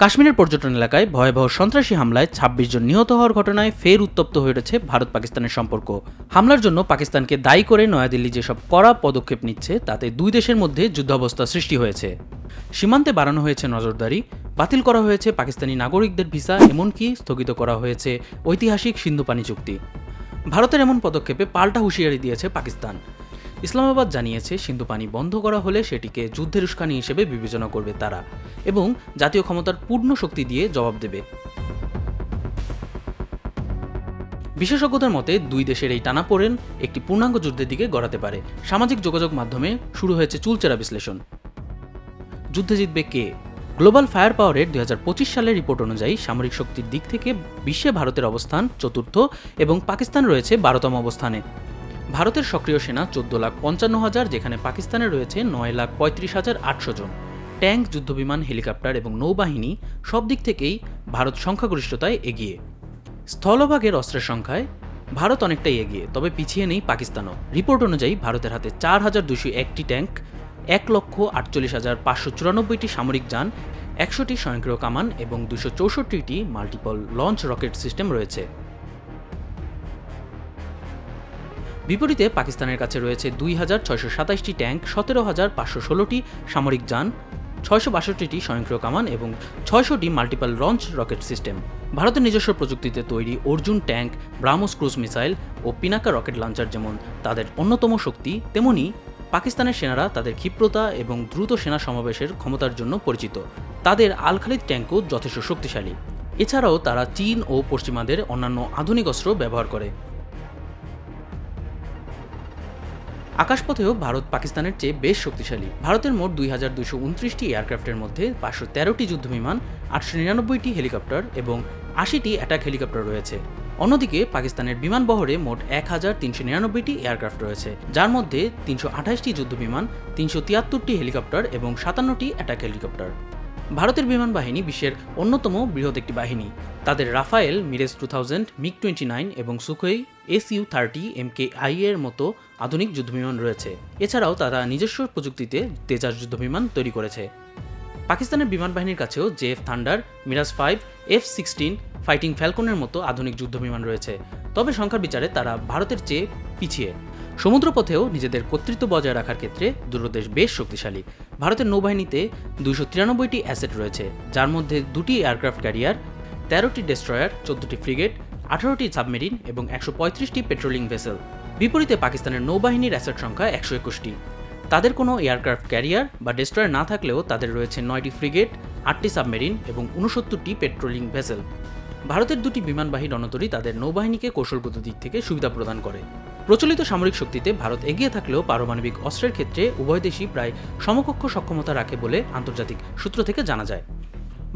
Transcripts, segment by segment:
কাশ্মীরের পর্যটন এলাকায় ভয়াবহ সন্ত্রাসী হামলায় ২৬ জন নিহত হওয়ার ঘটনায় ফের উত্তপ্ত হয়ে উঠেছে ভারত পাকিস্তানের সম্পর্ক। হামলার জন্য পাকিস্তানকে দায়ী করে নয়াদিল্লি যেসব কড়া পদক্ষেপ নিচ্ছে, তাতে দুই দেশের মধ্যে যুদ্ধাবস্থা সৃষ্টি হয়েছে। সীমান্তে বাড়ানো হয়েছে নজরদারি, বাতিল করা হয়েছে পাকিস্তানি নাগরিকদের ভিসা, এমনকি স্থগিত করা হয়েছে ঐতিহাসিক সিন্ধু পানি চুক্তি। ভারতের এমন পদক্ষেপে পাল্টা হুঁশিয়ারি দিয়েছে পাকিস্তান। ইসলামাবাদ জানিয়েছে সিন্ধু পানি বন্ধ করা হলে সেটিকে যুদ্ধের উস্কানি হিসেবে বিবেচনা করবে তারা এবং জাতীয় ক্ষমতার পূর্ণ শক্তি দিয়ে জবাব দেবে। বিশেষজ্ঞদের মতে, দুই দেশের এই টানাপোড়েন একটি পূর্ণাঙ্গ যুদ্ধের দিকে গড়াতে পারে। সামাজিক যোগাযোগ মাধ্যমে শুরু হয়েছে চুলচেরা বিশ্লেষণ। যুদ্ধে জিতবে কে? গ্লোবাল ফায়ার পাওয়ারের দুই হাজার পঁচিশ সালের রিপোর্ট অনুযায়ী সামরিক শক্তির দিক থেকে বিশ্বে ভারতের অবস্থান চতুর্থ এবং পাকিস্তান রয়েছে বারোতম অবস্থানে। ভারতের সক্রিয় সেনা চোদ্দ লাখ পঞ্চান্ন হাজার, যেখানে পাকিস্তানে রয়েছে নয় লাখ পঁয়ত্রিশ হাজার আটশো জন। ট্যাঙ্ক, যুদ্ধবিমান, হেলিকপ্টার এবং নৌবাহিনী সব দিক থেকেই ভারত সংখ্যাগরিষ্ঠতায় এগিয়ে। স্থলভাগের অস্ত্রের সংখ্যায় ভারত অনেকটাই এগিয়ে, তবে পিছিয়ে নেই পাকিস্তানও। রিপোর্ট অনুযায়ী ভারতের হাতে চার হাজার দুশো একটি ট্যাঙ্ক, এক লক্ষ আটচল্লিশ হাজার পাঁচশো চুরানব্বইটি সামরিক যান, একশোটি স্বয়ংক্রিয় কামান এবং দুশো চৌষট্টিটি মাল্টিপল লঞ্চ রকেট সিস্টেম রয়েছে। বিপরীতে পাকিস্তানের কাছে রয়েছে দুই হাজার ছয়শো সাতাশটি ট্যাঙ্ক, সতেরো হাজার পাঁচশো ষোলোটি সামরিক যান, ছয়শো বাষট্টিটি স্বয়ংক্রিয় কামান এবং ছয়শোটি মাল্টিপাল লঞ্চ রকেট সিস্টেম ভারতের নিজস্ব প্রযুক্তিতে তৈরি Arjun tank, BrahMos cruise missile ও পিনাকা রকেট লঞ্চার যেমন তাদের অন্যতম শক্তি, তেমনি পাকিস্তানের সেনারা তাদের ক্ষিপ্রতা এবং দ্রুত সেনা সমাবেশের ক্ষমতার জন্য পরিচিত। তাদের আলখালিদ ট্যাঙ্কও যথেষ্ট শক্তিশালী। এছাড়াও তারা চীন ও পশ্চিমাদের অন্যান্য আধুনিক অস্ত্র ব্যবহার করে। আকাশপথেও ভারত পাকিস্তানের চেয়ে বেশ শক্তিশালী। ভারতের মোট দুই হাজার দুশো উনত্রিশটি এয়ারক্রাফটের মধ্যে পাঁচশো তেরোটি যুদ্ধবিমান, আটশো নিরানব্বইটি হেলিকপ্টার এবং আশিটি অ্যাটাক হেলিকপ্টার রয়েছে। অন্যদিকে পাকিস্তানের বিমান বহরে মোট এক হাজার তিনশো নিরানব্বইটি এয়ারক্রাফট রয়েছে, যার মধ্যে তিনশো আঠাশটি যুদ্ধবিমান, তিনশো তিয়াত্তরটি হেলিকপ্টার এবং সাতান্নটি অ্যাটাক হেলিকপ্টার। ভারতের বিমান বাহিনী বিশ্বের অন্যতম বৃহৎ একটি বাহিনী। তাদের Rafale, Mirage two thousand MiG twenty nine এবং Sukhoi S U thirty M K I এর মতো আধুনিক যুদ্ধবিমান রয়েছে। এছাড়াও তারা নিজস্ব প্রযুক্তিতে তেজাস যুদ্ধবিমান তৈরি করেছে। পাকিস্তানের বিমান বাহিনীর কাছেও JF Thunder, Mirage five, F sixteen, fighting ফ্যালকনের মতো আধুনিক যুদ্ধবিমান রয়েছে। তবে সংখ্যার বিচারে তারা ভারতের চেয়ে পিছিয়ে। সমুদ্রপথেও নিজেদের কর্তৃত্ব বজায় রাখার ক্ষেত্রে দুটো বেশ শক্তিশালী। ভারতের নৌবাহিনীতে দুশো তিরানব্বইটি অ্যাসেট রয়েছে, যার মধ্যে দুটি এয়ারক্রাফট ক্যারিয়ার, তেরোটি ডেস্ট্রয়ার, চোদ্দটি ফ্রিগেট, আঠারোটি সাবমেরিন এবং একশো পঁয়ত্রিশটি পেট্রোলিং ভেসেল। বিপরীতে পাকিস্তানের নৌবাহিনীর অ্যাসেট সংখ্যা একশো একুশটি। তাদের কোনো এয়ারক্রাফট ক্যারিয়ার বা ডেস্ট্রয়ার না থাকলেও তাদের রয়েছে নয়টি ফ্রিগেট, আটটি সাবমেরিন এবং উনসত্তরটি পেট্রোলিং ভেসেল। ভারতের দুটি বিমানবাহী রণতরী তাদের নৌবাহিনীকে কৌশলগত দিক থেকে সুবিধা প্রদান করে। প্রচলিত সামরিক শক্তিতে ভারত এগিয়ে থাকলেও পারমাণবিক অস্ত্রের ক্ষেত্রে উভয় দেশই প্রায় সমকক্ষ সক্ষমতা রাখে বলে আন্তর্জাতিক সূত্র থেকে জানা যায়।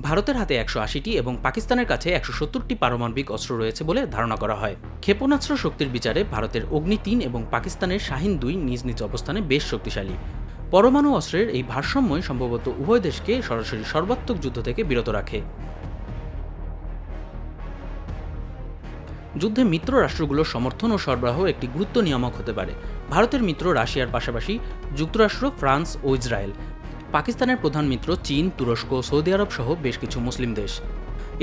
ভারতের হাতে একশো আশিটি এবং পাকিস্তানের কাছে একশো সত্তরটি পারমাণবিক অস্ত্র রয়েছে বলে ধারণা করা হয়। ক্ষেপণাস্ত্র শক্তির বিচারে ভারতের অগ্নি তিন এবং পাকিস্তানের শাহিন দুই নিজ নিজ অবস্থানে বেশ শক্তিশালী। পরমাণু অস্ত্রের এই ভারসাম্যই সম্ভবত উভয় দেশকে সরাসরি সর্বাত্মক যুদ্ধ থেকে বিরত রাখে। যুদ্ধে মিত্র রাষ্ট্রগুলোর সমর্থন ও সরবরাহ একটি গুরুত্ব নিয়ামক হতে পারে। ভারতের মিত্র রাশিয়ার পাশাপাশি যুক্তরাষ্ট্র, ফ্রান্স ও ইসরায়েল। পাকিস্তানের প্রধান মিত্র চীন, তুরস্ক, সৌদি আরব সহ বেশ কিছু মুসলিম দেশ।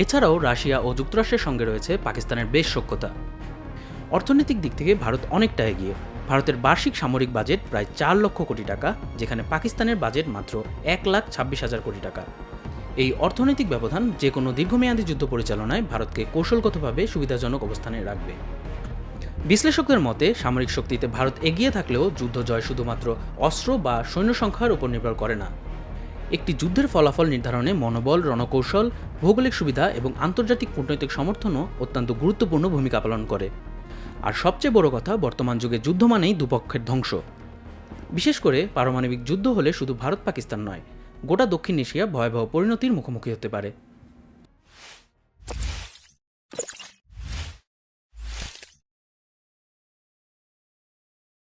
এছাড়াও রাশিয়া ও যুক্তরাষ্ট্রের সঙ্গে রয়েছে পাকিস্তানের বেশ সক্ষতা অর্থনৈতিক দিক থেকে ভারত অনেকটা এগিয়ে। ভারতের বার্ষিক সামরিক বাজেট প্রায় চার লক্ষ কোটি টাকা, যেখানে পাকিস্তানের বাজেট মাত্র এক লাখ ছাব্বিশ হাজার কোটি টাকা। এই অর্থনৈতিক ব্যবধান যে কোনো দীর্ঘমেয়াদী যুদ্ধ পরিচালনায় ভারতকে কৌশলগতভাবে সুবিধাজনক অবস্থানে রাখবে। বিশ্লেষকদের মতে, সামরিক শক্তিতে ভারত এগিয়ে থাকলেও যুদ্ধ জয় শুধুমাত্র অস্ত্র বা সৈন্য সংখ্যার উপর নির্ভর করে না। একটি যুদ্ধের ফলাফল নির্ধারণে মনোবল, রণকৌশল, ভৌগোলিক সুবিধা এবং আন্তর্জাতিক কূটনৈতিক সমর্থনও অত্যন্ত গুরুত্বপূর্ণ ভূমিকা পালন করে। আর সবচেয়ে বড় কথা, বর্তমান যুগে যুদ্ধ মানেই দুপক্ষের ধ্বংস। বিশেষ করে পারমাণবিক যুদ্ধ হলে শুধু ভারত পাকিস্তান নয় গোটা দক্ষিণ এশিয়া ভয়াবহ পরিণতির মুখোমুখি হতে পারে।